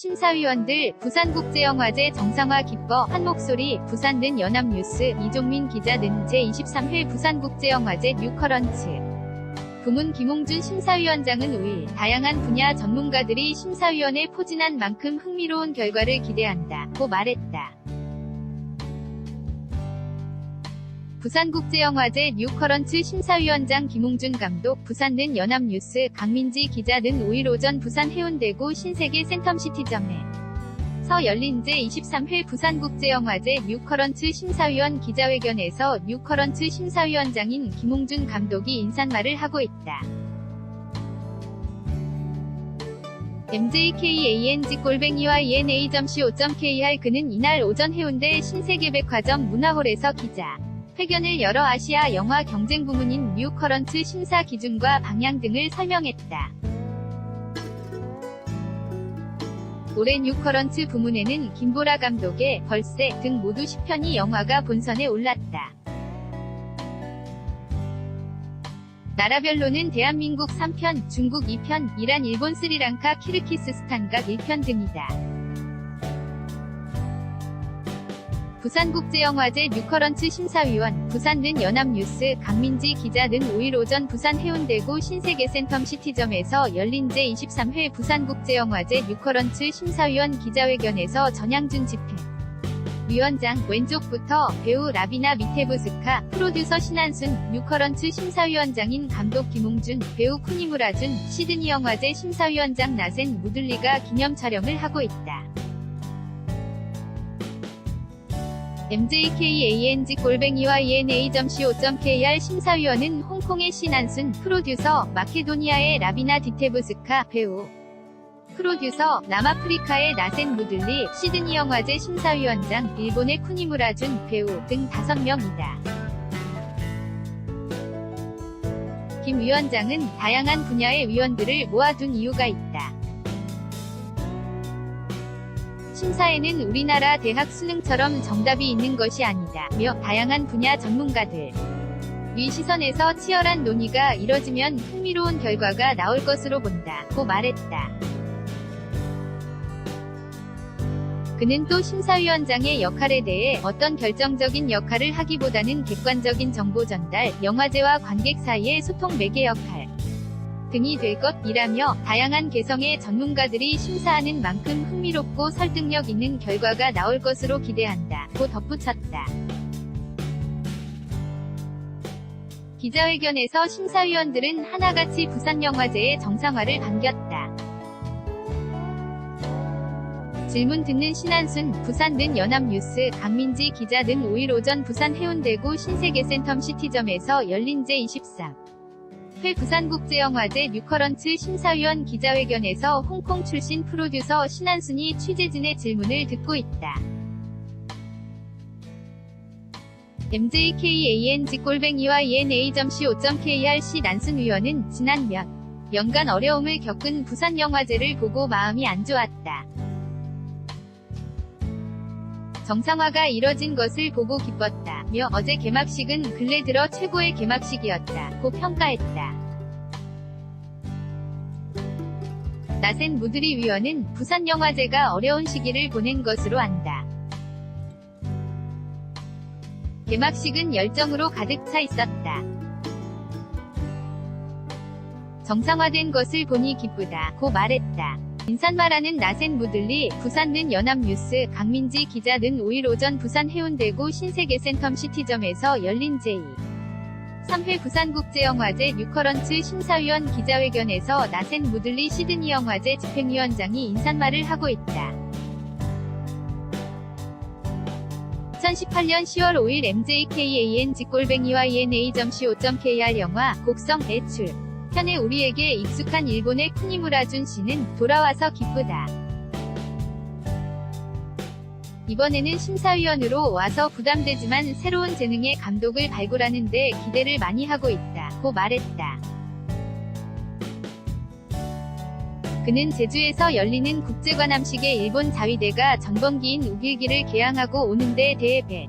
심사위원들 부산국제영화제 정상화 기뻐 한 목소리 부산는 연합뉴스 이종민 기자 는 제23회 부산국제영화제 뉴커런츠 부문 김홍준 심사위원장은 5일 다양한 분야 전문가들이 심사위원에 포진한 만큼 흥미로운 결과를 기대한다고 말했다. 부산국제영화제 뉴커런츠 심사위원장 김홍준 감독, 부산는 연합뉴스 강민지 기자 는 5일 오전 부산 해운대구 신세계 센텀시티점에 서 열린 제23회 부산국제영화제 뉴커런츠 심사위원 기자회견에서 뉴커런츠 심사위원장인 김홍준 감독이 인사말을 하고 있다. mjkang-골뱅이와 ena.co.kr 그는 이날 오전 해운대 신세계백화점 문화홀에서 기자 회견을 열어 아시아 영화 경쟁 부문인 뉴커런츠 심사 기준과 방향 등을 설명했다. 올해 뉴커런츠 부문에는 김보라 감독의 벌새 등 모두 10편이 영화가 본선에 올랐다. 나라별로는 대한민국 3편, 중국 2편, 이란, 일본, 스리랑카, 키르키스스탄 각 1편 등이다. 부산국제영화제 뉴커런츠 심사위원, 부산는 연합뉴스 강민지 기자 는 5일 오전 부산 해운대구 신세계센텀 시티점에서 열린 제23회 부산국제영화제 뉴커런츠 심사위원 기자회견에서 전양준 집행 위원장 왼쪽부터 배우 라비나 미테부스카, 프로듀서 신한순, 뉴커런츠 심사위원장인 감독 김홍준, 배우 쿠니무라준, 시드니 영화제 심사위원장 나센 무들리가 기념 촬영을 하고 있다. Mjkang-골뱅이와 ena.co.kr 심사위원은 홍콩의 신한순, 프로듀서, 마케도니아의 라비나 디테부스카, 배우, 프로듀서, 남아프리카의 나센 무들리, 시드니 영화제 심사위원장, 일본의 쿠니무라 준, 배우 등 5명이다. 김 위원장은 다양한 분야의 위원들을 모아둔 이유가 있다. 심사에는 우리나라 대학 수능처럼 정답이 있는 것이 아니다. 며 다양한 분야 전문가들 위 시선에서 치열한 논의가 이뤄지면 흥미로운 결과가 나올 것으로 본다. 고 말했다. 그는 또 심사위원장의 역할에 대해 어떤 결정적인 역할을 하기보다는 객관적인 정보 전달, 영화제와 관객 사이의 소통 매개 역할 등이 될 것이라며 다양한 개성의 전문가들이 심사하는 만큼 흥미롭고 설득력 있는 결과가 나올 것으로 기대한다. 고 덧붙였다. 기자회견에서 심사위원들은 하나같이 부산영화제의 정상화를 반겼다. 질문 듣는 신한순, 부산 는 연합뉴스, 강민지 기자 등 5일 오전 부산 해운대구 신세계센텀 시티점에서 열린 제23. 회 부산국제영화제 뉴커런츠 심사위원 기자회견에서 홍콩 출신 프로듀서 신한순이 취재진의 질문을 듣고 있다. mjkang-골뱅이와 ena.co.kr 시 난순 위원은 지난 몇 연간 어려움을 겪은 부산영화제를 보고 마음이 안 좋았다. 정상화가 이뤄진 것을 보고 기뻤다. 며 어제 개막식은 근래 들어 최고의 개막식이었다. 고 평가했다. 나센 무드리 위원은 부산 영화제가 어려운 시기를 보낸 것으로 안다. 개막식은 열정으로 가득 차 있었다. 정상화된 것을 보니 기쁘다. 고 말했다. 인산마라는 나센 무들리, 부산는 연합뉴스, 강민지 기자 는 5일 오전 부산 해운대구 신세계센텀 시티점에서 열린 제2. 3회 부산국제영화제 뉴커런츠 심사위원 기자회견에서 나센 무들리 시드니 영화제 집행위원장이 인사말을 하고 있다. 2018년 10월 5일 MJKAN 직골뱅이와 ENA.co.kr 영화 곡성 애출 편에 우리에게 익숙한 일본의 쿠니무라 준 씨는 돌아와서 기쁘다. 이번에는 심사위원으로 와서 부담되지만 새로운 재능의 감독을 발굴하는데 기대를 많이 하고 있다. 고 말했다. 그는 제주에서 열리는 국제관함식의 일본 자위대가 전범기인 우길기를 개항하고 오는 데 대해 배.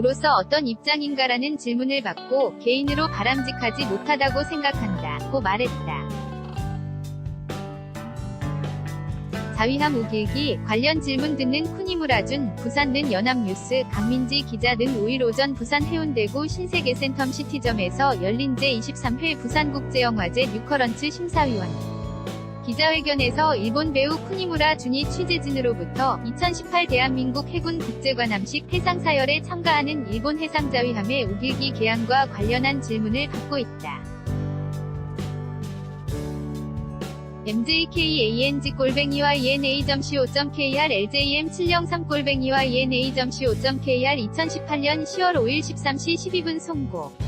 로서 어떤 입장인가라는 질문을 받고 개인으로 바람직하지 못하다고 생각한다. 고 말했다. 자위함 우길기 관련 질문 듣는 쿠니무라준 부산는 연합뉴스 강민지 기자 등 5일 오전 부산 해운대구 신세계 센텀 시티점에서 열린 제23회 부산국제영화제 뉴커런츠 심사위원 기자회견에서 일본 배우 쿠니무라 준이 취재진으로부터 2018 대한민국 해군 국제관함식 해상사열에 첨가하는 일본 해상자위함의 우길기 개항과 관련한 질문을 받고 있다. Mjkang 골뱅이와 ena.co.kr ljm 703 골뱅이와 ena.co.kr 2018년 10월 5일 13시 12분 송고